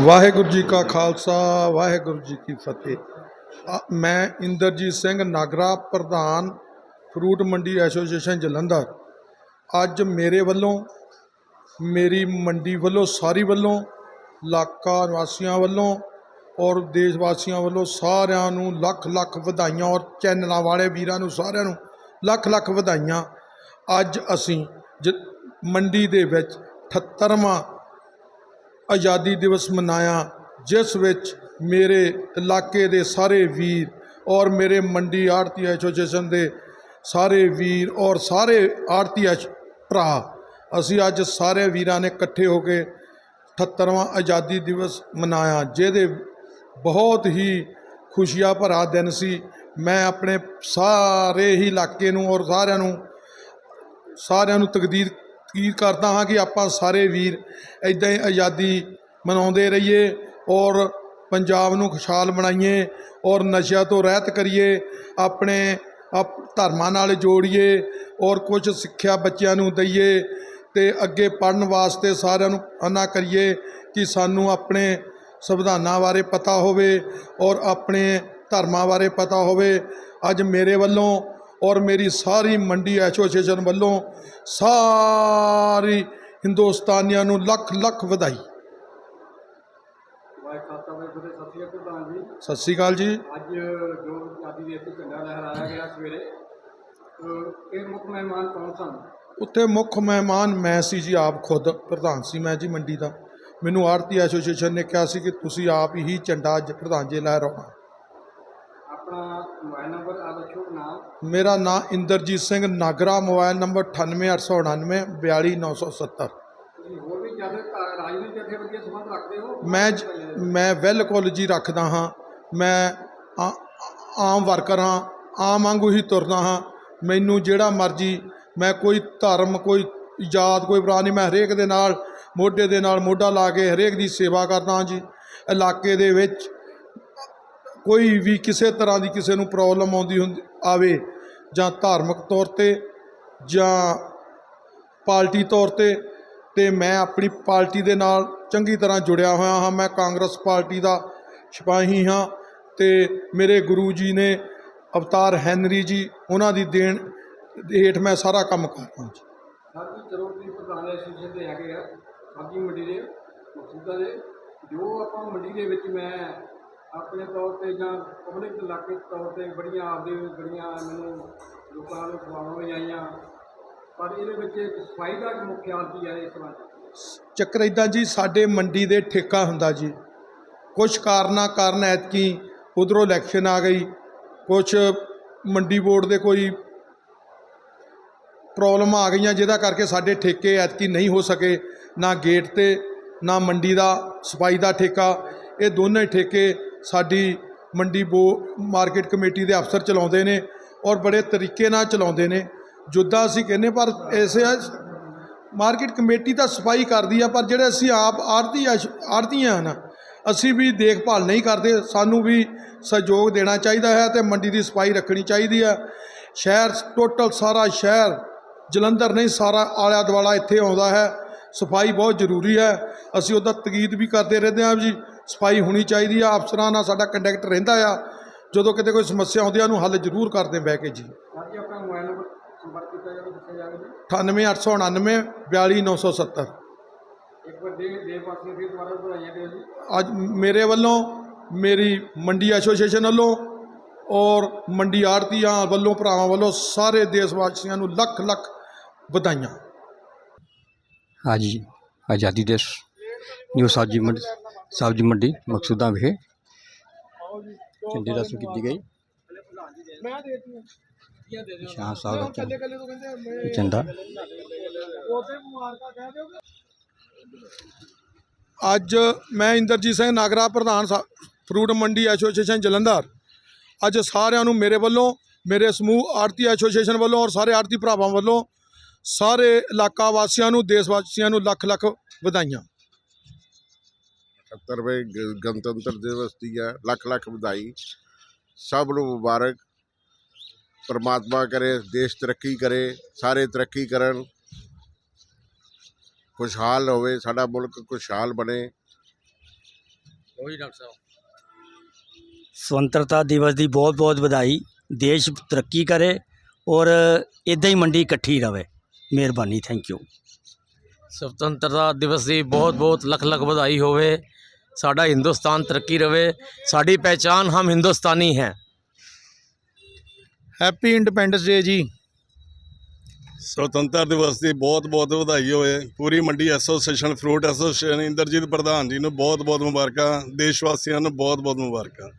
ਵਾਹਿਗੁਰੂ ਜੀ ਕਾ ਖਾਲਸਾ, ਵਾਹਿਗੁਰੂ ਜੀ ਕੀ ਫਤਿਹ। ਮੈਂ ਇੰਦਰਜੀਤ ਸਿੰਘ ਨਾਗਰਾ, ਪ੍ਰਧਾਨ ਫਰੂਟ ਮੰਡੀ ਐਸੋਸੀਏਸ਼ਨ ਜਲੰਧਰ। ਅੱਜ ਮੇਰੇ ਵੱਲੋਂ, ਮੇਰੀ ਮੰਡੀ ਵੱਲੋਂ, ਸਾਰੀ ਵੱਲੋਂ, ਇਲਾਕਾ ਨਿਵਾਸੀਆਂ ਵੱਲੋਂ ਔਰ ਦੇਸ਼ ਵਾਸੀਆਂ ਵੱਲੋਂ ਸਾਰਿਆਂ ਨੂੰ ਲੱਖ ਲੱਖ ਵਧਾਈਆਂ ਔਰ ਚੈਨਲਾਂ ਵਾਲੇ ਵੀਰਾਂ ਨੂੰ ਸਾਰਿਆਂ ਨੂੰ ਲੱਖ ਲੱਖ ਵਧਾਈਆਂ। ਅੱਜ ਅਸੀਂ ਜ ਮੰਡੀ ਦੇ ਵਿੱਚ 78ਵਾਂ ਆਜ਼ਾਦੀ ਦਿਵਸ ਮਨਾਇਆ, ਜਿਸ ਵਿੱਚ ਮੇਰੇ ਇਲਾਕੇ ਦੇ ਸਾਰੇ ਵੀਰ ਔਰ ਮੇਰੇ ਮੰਡੀ ਆੜਤੀ ਐਸੋਸੀਏਸ਼ਨ ਦੇ ਸਾਰੇ ਵੀਰ ਔਰ ਸਾਰੇ ਆੜਤੀ ਭਰਾ, ਅਸੀਂ ਅੱਜ ਸਾਰੇ ਵੀਰਾਂ ਨੇ ਇਕੱਠੇ ਹੋ ਕੇ 78ਵਾਂ ਆਜ਼ਾਦੀ ਦਿਵਸ ਮਨਾਇਆ, ਜਿਹਦੇ ਬਹੁਤ ਹੀ ਖੁਸ਼ੀਆਂ ਭਰਾ ਦਿਨ ਸੀ। ਮੈਂ ਆਪਣੇ ਸਾਰੇ ਹੀ ਇਲਾਕੇ ਨੂੰ ਔਰ ਸਾਰਿਆਂ ਨੂੰ ਸਾਰਿਆਂ ਨੂੰ ਤਕਦੀਰ ਤਕਦੀਰ ਕਰਦਾ ਹਾਂ ਕਿ ਆਪਾਂ ਸਾਰੇ ਵੀਰ ਇਦਾਂ ਹੀ ਆਜ਼ਾਦੀ ਮਨਾਉਂਦੇ ਰਹੀਏ ਔਰ ਪੰਜਾਬ ਨੂੰ ਖੁਸ਼ਹਾਲ ਬਣਾਈਏ ਔਰ ਨਸ਼ਿਆਂ ਤੋਂ ਰਹਿਤ ਕਰੀਏ, ਆਪਣੇ ਆਪ ਧਰਮਾਂ ਨਾਲ ਜੋੜੀਏ ਔਰ ਕੁਝ ਸਿੱਖਿਆ ਬੱਚਿਆਂ ਨੂੰ ਦਈਏ ਤੇ ਅੱਗੇ ਪੜਨ ਵਾਸਤੇ ਸਾਰਿਆਂ ਨੂੰ ਅਨਾ ਕਰੀਏ ਕਿ ਸਾਨੂੰ ਆਪਣੇ ਸੰਵਿਧਾਨਾਂ ਬਾਰੇ ਪਤਾ ਹੋਵੇ ਔਰ ਆਪਣੇ ਧਰਮਾਂ ਬਾਰੇ ਪਤਾ ਹੋਵੇ। ਅੱਜ ਮੇਰੇ ਵੱਲੋਂ ਔਰ ਮੇਰੀ ਸਾਰੀ ਮੰਡੀ ਐਸੋਸੀਏਸ਼ਨ ਵੱਲੋਂ ਸਾਰੀ ਹਿੰਦੁਸਤਾਨੀਆਂ ਨੂੰ ਲੱਖ ਲੱਖ ਵਧਾਈ। ਸਤਿ ਸ਼੍ਰੀ ਅਕਾਲ ਜੀ। ਅੱਜ ਜੋ ਆਜ਼ਾਦੀ ਦੇ ਤੇ ਝੰਡਾ ਲਹਿਰਾਇਆ ਗਿਆ ਸਵੇਰੇ ਇਹ ਮੁੱਖ ਮਹਿਮਾਨ ਕੌਣ ਸਨ? ਉੱਥੇ ਮੁੱਖ ਮਹਿਮਾਨ ਮੈਂ ਸੀ ਜੀ ਆਪ ਖੁਦ ਪ੍ਰਧਾਨ ਸੀ ਮੈਂ ਜੀ ਮੰਡੀ ਦਾ। ਮੈਨੂੰ ਆੜਤੀ ਐਸੋਸੀਏਸ਼ਨ ਨੇ ਕਿਹਾ ਸੀ ਕਿ ਤੁਸੀਂ ਆਪ ਹੀ ਝੰਡਾ ਅੱਜ ਪ੍ਰਧਾਨ ਜੀ ਲਹਿਰਾਉਣਾ। ਆਪਣਾ ਮੋਬਾਈਲ ਨੰਬਰ ਆਦਰਸ਼ੋਕ ਨਾਮ? ਮੇਰਾ ਨਾਂ ਇੰਦਰਜੀਤ ਸਿੰਘ ਨਾਗਰਾ ਮੋਬਾਈਲ ਨੰਬਰ 98899 42970 ਤੁਸੀਂ ਹੋਰ ਵੀ ਜਦ ਰਾਜਨੀਤਿਕ ਜਥੇਬੰਦੀਆਂ ਸੰਬੰਧ ਰੱਖਦੇ ਹੋ? ਮੈਂ ਜ- ਮੈਂ ਬਿਲਕੁਲ ਜੀ ਰੱਖਦਾ ਹਾਂ। ਮੈਂ ਆ- ਆਮ ਵਰਕਰ ਹਾਂ ਆਮ ਵਾਂਗੂ ਹੀ ਤੁਰਦਾ ਹਾਂ। ਮੈਨੂੰ ਜਿਹੜਾ ਮਰਜ਼ੀ ਮੈਂ ਕੋਈ ਧਰਮ ਕੋਈ ਜਾਤ ਕੋਈ ਬਰਾ ਨਹੀਂ ਮੈਂ ਹਰੇਕ ਦੇ ਨਾਲ ਮੋਢੇ ਦੇ ਨਾਲ ਮੋਢਾ ਲਾ ਕੇ ਹਰੇਕ ਦੀ ਸੇਵਾ ਕਰਦਾ ਹਾਂ ਜੀ। ਇਲਾਕੇ ਦੇ ਵਿੱਚ ਕੋਈ ਵੀ ਕਿਸੇ ਤਰ੍ਹਾਂ ਦੀ ਕਿਸੇ ਨੂੰ ਪ੍ਰੋਬਲਮ ਆਉਂਦੀ ਹੁੰਦੀ, ਆਵੇ ਜਾਂ ਧਾਰਮਿਕ ਤੌਰ ਤੇ ਜਾਂ ਪਾਰਟੀ ਤੌਰ ਤੇ ਤੇ ਮੈਂ ਆਪਣੀ ਪਾਰਟੀ ਦੇ ਨਾਲ ਚੰਗੀ ਤਰ੍ਹਾਂ ਜੁੜਿਆ ਹੋਇਆ ਹਾਂ, ਮੈਂ ਕਾਂਗਰਸ ਪਾਰਟੀ ਦਾ ਸਿਪਾਹੀ ਹਾਂ, ਤੇ ਮੇਰੇ ਗੁਰੂ ਜੀ ਨੇ ਅਵਤਾਰ ਹੈਨਰੀ ਜੀ ਉਹਨਾਂ ਦੀ ਦੇਣ ਹੇਠ ਮੈਂ ਸਾਰਾ ਕੰਮ ਕਰ ਰਿਹਾ ਜੀ। ਸਰ ਜੀ, ਚਲੋ ਤੁਸੀਂ ਪ੍ਰਧਾਨ ਐਸੋਸੀਏਸ਼ਨ ਦੇ ਹੈਗੇ ਆ ਸਬਜ਼ੀ ਮੰਡੀ ਦੇ ਮਕਸੂਦਾ ਦੇ, ਜੋ ਆਪਾਂ ਮੰਡੀ ਦੇ ਵਿੱਚ ਮੈਂ ਆਪਣੇ ਤੌਰ ਤੇ ਜਾਂ ਪਬਲਿਕ ਇਲਾਕੇ ਤੌਰ ਤੇ ਬੜੀਆਂ ਆਪਦੇ ਬੜੀਆਂ ਮੈਨੂੰ ਲੋਕਾਂ ਨੂੰ ਖਵਾਉਣ ਲਈ ਆਈਆਂ। ਪਰ ਇਹਦੇ ਵਿੱਚ ਸਫ਼ਾਈ ਦਾ ਮੁੱਖ ਖਿਆਲ ਕੀ ਹੈ ਇਸ ਵਾਰ। ਚੱਕਰ ਇਦਾਂ ਜੀ, ਸਾਡੇ ਮੰਡੀ ਦੇ ਠੇਕਾ ਹੁੰਦਾ ਜੀ। ਕੁਝ ਕਾਰਨਾਂ ਕਾਰਨ ਐਤਕੀ ਉਧਰੋਂ ਇਲੈਕਸ਼ਨ ਆ ਗਈ। ਕੁਝ ਮੰਡੀ ਬੋਰਡ ਦੇ ਕੋਈ ਪ੍ਰੋਬਲਮ ਆ ਗਈਆਂ, ਜਿਹਦਾ ਕਰਕੇ ਸਾਡੇ ਠੇਕੇ ਐਤਕੀ ਨਹੀਂ ਹੋ ਸਕੇ। ਨਾ ਗੇਟ ਤੇ, ਨਾ ਮੰਡੀ ਦਾ ਸਫ਼ਾਈ ਦਾ ਠੇਕਾ। ਇਹ ਦੋਨੇ ਠੇਕੇ ਸਾਡੀ ਮੰਡੀ ਬੋ ਮਾਰਕੀਟ ਕਮੇਟੀ ਦੇ ਅਫਸਰ ਚਲਾਉਂਦੇ ਨੇ ਔਰ ਬੜੇ ਤਰੀਕੇ ਨਾਲ ਚਲਾਉਂਦੇ ਨੇ। ਜੁੱਦਾ ਅਸੀਂ ਕਹਿੰਦੇ ਪਰ ਐਸੇ ਮਾਰਕੀਟ ਕਮੇਟੀ ਤਾਂ ਸਫ਼ਾਈ ਕਰਦੀ ਆ, ਪਰ ਜਿਹੜੇ ਅਸੀਂ ਆਪ ਆੜਤੀ ਆੜਤੀਆਂ ਹਨ ਅਸੀਂ ਵੀ ਦੇਖਭਾਲ ਨਹੀਂ ਕਰਦੇ। ਸਾਨੂੰ ਵੀ ਸਹਿਯੋਗ ਦੇਣਾ ਚਾਹੀਦਾ ਹੈ ਤੇ ਮੰਡੀ ਦੀ ਸਫ਼ਾਈ ਰੱਖਣੀ ਚਾਹੀਦੀ ਹੈ ਸ਼ਹਿਰ ਟੋਟਲ ਸਾਰਾ ਸ਼ਹਿਰ, ਜਲੰਧਰ ਨਹੀਂ, ਸਾਰਾ ਆਲਾ ਦੁਆਲਾ ਇੱਥੇ ਆਉਂਦਾ ਹੈ। ਸਫ਼ਾਈ ਬਹੁਤ ਜ਼ਰੂਰੀ ਹੈ। ਅਸੀਂ ਉਹਦਾ ਤਕੀਦ ਵੀ ਕਰਦੇ ਰਹਿੰਦੇ ਹਾਂ ਜੀ। ਸਫ਼ਾਈ ਹੋਣੀ ਚਾਹੀਦੀ ਆ ਅਫਸਰਾਂ ਨਾਲ ਸਾਡਾ ਕੰਟੈਕਟ ਰਹਿੰਦਾ ਆ। ਜਦੋਂ ਕਿਤੇ ਕੋਈ ਸਮੱਸਿਆ ਆਉਂਦੀ ਆ ਉਹਨੂੰ ਹੱਲ ਜ਼ਰੂਰ ਕਰਦੇ ਬਹਿ ਕੇ ਜੀ। ਸਰ ਜੀ ਆਪਣਾ ਮੋਬਾਈਲ ਨੰਬਰ ਸੰਪਰਕ ਕੀਤਾ ਜਾਵੇ ਦੱਸਿਆ ਜਾਵੇ ਜੀ। 98899 42970 ਇੱਕ ਵਾਰ ਦੇ ਦੇਵ ਵਾਸੀਆਂ ਫਿਰ ਦੁਬਾਰਾ ਵਧਾਈਆਂ ਦਿਓ ਜੀ। ਅੱਜ ਮੇਰੇ ਵੱਲੋਂ ਮੇਰੀ ਮੰਡੀ ਐਸੋਸੀਏਸ਼ਨ ਵੱਲੋਂ ਔਰ ਮੰਡੀ ਆੜਤੀਆਂ ਵੱਲੋਂ ਭਰਾਵਾਂ ਵੱਲੋਂ ਸਾਰੇ ਦੇਸ਼ ਵਾਸੀਆਂ ਨੂੰ ਲੱਖ ਲੱਖ ਵਧਾਈਆਂ। ਅੱਜ ਆਜ਼ਾਦੀ ਦਿਵਸ ਜੋ ਸਬਜ਼ੀ ਮੰਡੀ ਸਬਜ਼ੀ ਮੰਡੀ ਮਕਸੂਦਾਂ ਵਿਖੇ ਝੰਡੇ ਰਸਮ ਕੀਤੀ ਗਈ। ਸ਼ਾਹ ਸਾਹਿਬ ਦਾ ਝੰਡਾ- ਇਹ ਝੰਡਾ। ਅੱਜ ਮੈਂ ਇੰਦਰਜੀਤ ਸਿੰਘ ਨਾਗਰਾ ਪ੍ਰਧਾਨ ਸਾ- ਫਰੂਟ ਮੰਡੀ ਐਸੋਸੀਏਸ਼ਨ ਜਲੰਧਰ। ਅੱਜ ਸਾਰਿਆਂ ਨੂੰ ਮੇਰੇ ਵੱਲੋਂ ਮੇਰੇ ਸਮੂਹ ਆੜਤੀ ਐਸੋਸੀਏਸ਼ਨ ਵੱਲੋਂ ਔਰ ਸਾਰੇ ਆੜਤੀ ਭਰਾਵਾਂ ਵੱਲੋਂ ਸਾਰੇ ਇਲਾਕਾ ਵਾਸੀਆਂ ਨੂੰ ਦੇਸ਼ ਵਾਸੀਆਂ ਨੂੰ ਲੱਖ ਲੱਖ ਵਧਾਈਆਂ। 78ਵੇਂ ਗ- ਗਣਤੰਤਰ ਦਿਵਸ ਦੀ ਹੈ ਲੱਖ ਲੱਖ ਵਧਾਈ। ਸਭ ਨੂੰ ਮੁਬਾਰਕ। ਪਰਮਾਤਮਾ ਕਰੇ ਦੇਸ਼ ਤਰੱਕੀ ਕਰੇ ਸਾਰੇ ਤਰੱਕੀ ਕਰਨ। ਖੁਸ਼ਹਾਲ ਹੋਵੇ ਸਾਡਾ ਮੁਲਕ ਖੁਸ਼ਹਾਲ ਬਣੇ। ਜੀ ਡਾਕਟਰ ਸਾਹਿਬ। ਸੁਤੰਤਰਤਾ ਦਿਵਸ ਦੀ ਬਹੁਤ ਬਹੁਤ ਵਧਾਈ। ਦੇਸ਼ ਤਰੱਕੀ ਕਰੇ ਔਰ ਇਦਾਂ ਹੀ ਮੰਡੀ ਇਕੱਠੀ ਰਵੇ। ਮਿਹਰਬਾਨੀ ਥੈਂਕ ਯੂ। ਸੁਤੰਤਰਤਾ ਦਿਵਸ ਦੀ ਬਹੁਤ ਬਹੁਤ ਲੱਖ ਲੱਖ ਵਧਾਈ ਹੋਵੇ। ਸਾਡਾ ਹਿੰਦੁਸਤਾਨ ਤਰੱਕੀ ਰਵੇ ਸਾਡੀ ਪਹਿਚਾਨ ਹਮ ਹਿੰਦੁਸਤਾਨੀ ਹੈ। ਹੈਪੀ ਇੰਡੀਪੈਂਡੈਂਸ ਡੇ ਜੀ। ਸੁਤੰਤਰ ਦਿਵਸ ਦੀ ਬਹੁਤ ਬਹੁਤ ਵਧਾਈ ਹੋਵੇ। ਪੂਰੀ ਮੰਡੀ ਐਸੋਸੀਏਸ਼ਨ ਫਰੂਟ ਐਸੋਸੀਏਸ਼ਨ ਇੰਦਰਜੀਤ ਪ੍ਰਧਾਨ ਜੀ ਨੂੰ ਬਹੁਤ ਬਹੁਤ ਮੁਬਾਰਕਾਂ। ਦੇਸ਼ ਵਾਸੀਆਂ ਨੂੰ ਬਹੁਤ ਬਹੁਤ ਮੁਬਾਰਕਾਂ।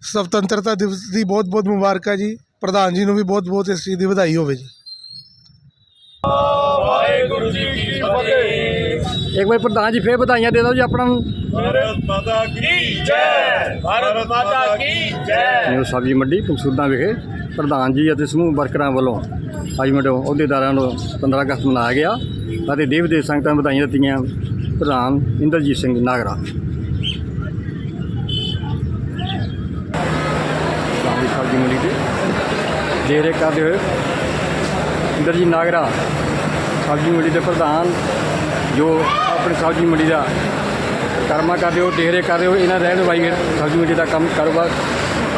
ਸੁਤੰਤਰਤਾ ਦਿਵਸ ਦੀ ਬਹੁਤ ਬਹੁਤ ਮੁਬਾਰਕਾਂ ਜੀ। ਪ੍ਰਧਾਨ ਜੀ ਨੂੰ ਵੀ ਬਹੁਤ ਬਹੁਤ ਇਸ ਚੀਜ਼ ਦੀ ਵਧਾਈ ਹੋਵੇ ਜੀ। ਇੱਕ ਵਾਰ ਪ੍ਰਧਾਨ ਜੀ ਫੇਰ ਵਧਾਈਆਂ ਦੇ ਦਿਓ ਜੀ ਆਪਣਾ ਨੂੰ। ਭਾਰਤ ਮਾਤਾ ਕੀ ਜੈ। ਭਾਰਤ ਮਾਤਾ ਕੀ ਜੈ। ਨਿਊ ਸਬਜ਼ੀ ਮੰਡੀ ਪੰਸੂਦਾਂ ਵਿਖੇ ਪ੍ਰਧਾਨ ਜੀ ਅਤੇ ਸਮੂਹ ਵਰਕਰਾਂ ਵੱਲੋਂ ਅੱਜ ਮੰਡੋ ਅਹੁਦੇਦਾਰਾਂ ਨੂੰ 15 ਅਗਸਤ ਮਨਾਇਆ ਗਿਆ ਅਤੇ ਦੇਵ ਦੇਵ ਸੰਗਤਾਂ ਨੂੰ ਵਧਾਈਆਂ ਦਿੱਤੀਆਂ ਪ੍ਰਧਾਨ ਇੰਦਰਜੀਤ ਸਿੰਘ ਨਾਗਰਾ। ਸਬਜ਼ੀ ਮੰਡੀ ਦੇਖ ਰੇਖ ਕਰਦੇ ਹੋਏ ਇੰਦਰਜੀਤ ਨਾਗਰਾ ਸਬਜ਼ੀ ਮੰਡੀ ਦੇ ਪ੍ਰਧਾਨ ਜੋ ਆਪਣੀ ਸਬਜ਼ੀ ਮੰਡੀ ਦਾ ਕਰਮਾ ਕਰਦੇ ਹੋ ਦੇਖ ਰੇਖ ਕਰਦੇ ਹੋ ਇਹਨਾਂ ਰਹਿਣ ਵਾਈ ਸਬਜ਼ੀ ਮੰਡੀ ਦਾ ਕੰਮ ਕਾਰੋਬਾਰ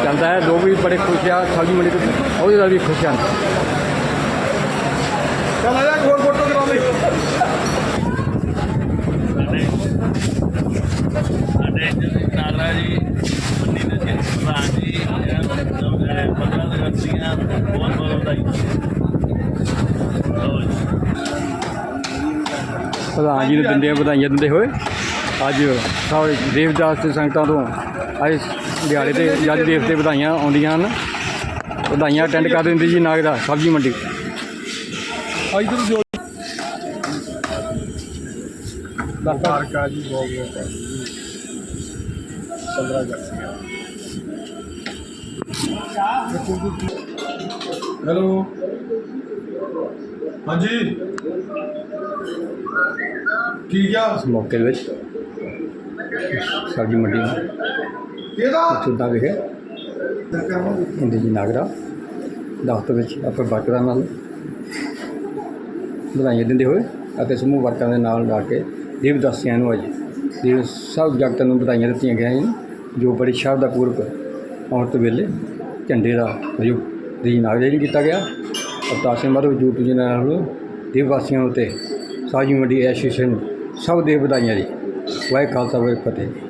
ਚੱਲਦਾ ਹੈ। ਲੋਕ ਵੀ ਬੜੇ ਖੁਸ਼ ਆ। ਸਬਜ਼ੀ ਮੰਡੀ ਤੋਂ ਉਹਦੇ ਨਾਲ ਵੀ ਖੁਸ਼ ਹਨ। ਚੱਲ ਆ ਜਾ ਹੋਰ ਫੋਟੋ ਕਰਾ ਲਈ। ਨਾਗਰਾ ਜੀ ਮੰਡੀ ਦੇ ਜੀ ਪ੍ਰਧਾਨ ਜੀ ਰੱਖੀਆਂ ਬਹੁਤ ਬਹੁਤ ਵਧਾਈ ਲਓ ਜੀ ਪ੍ਰਧਾਨ ਜੀ ਨੂੰ ਦਿੰਦੇ ਵਧਾਈਆਂ ਦਿੰਦੇ ਹੋਏ ਅੱਜ ਸਾਰੇ ਦੇਵਦਾਸ ਤੇ ਸੰਗਤਾਂ ਤੋਂ ਅੱਜ ਦਿਹਾੜੇ ਤੇ ਜੱਜ ਦੇਵ ਤੇ ਵਧਾਈਆਂ ਆਉਂਦੀਆਂ ਹਨ। ਵਧਾਈਆਂ ਅਟੈਂਡ ਕਰ ਦਿੰਦੀ ਜੀ ਨਾਗਰਾ ਸਬਜ਼ੀ ਮੰਡੀ। ਇਧਰ ਜੋ ਮੁਬਾਰਕਾਂ ਜੀ ਬਹੁਤ ਬਹੁਤ ਹੈਲੋ। ਹਾਂਜੀ। ਠੀਕ ਆ ਇਸ ਮੌਕੇ ਦੇ ਵਿੱਚ ਸਬਜ਼ੀ ਮੰਡੀ ਕਿਹਦਾ? ਸੁੱਧਾ ਵਿਖੇ। ਹਿੰਦੀ ਜੀ ਨਾਗਰਾ। ਦਫ਼ਤਰ ਵਿੱਚ ਆਪਣੇ ਵਰਕਰਾਂ ਨਾਲ ਵਧਾਈਆਂ ਦਿੰਦੇ ਹੋਏ ਅਤੇ ਸਮੂਹ ਵਰਕਰਾਂ ਦੇ ਨਾਲ ਲਾ ਕੇ ਦੇਵਦਾਸੀਆਂ ਨੂੰ ਅੱਜ ਦੇਵ ਸਭ ਜਗਤਾਂ ਨੂੰ ਵਧਾਈਆਂ ਦਿੱਤੀਆਂ ਗਈਆਂ ਹਨ ਜੋ ਬੜੀ ਸ਼ਰਧਾਪੂਰਵਕ ਔਰਤ ਵੇਲੇ ਝੰਡੇ ਦਾ ਪ੍ਰਯੋਗ ਦੀ ਨਾਗਰਾ ਜੀ ਕੀਤਾ ਗਿਆ। ਅਵਤਾਰ ਸਿੰਘ ਮਾਧਵ ਜੂਟ ਜੀ ਦੇਵ ਵਾਸੀਆਂ ਉਤੇ ਸਾਜੀ ਮੰਡੀ ਐਸੋਸੀਏਸ਼ਨ ਸਭ ਦੇ ਵਧਾਈਆਂ ਜੀ ਵਾਹਿ ਖਾਲਸਾ ਵਾਹਿ ਫਤਿਹ।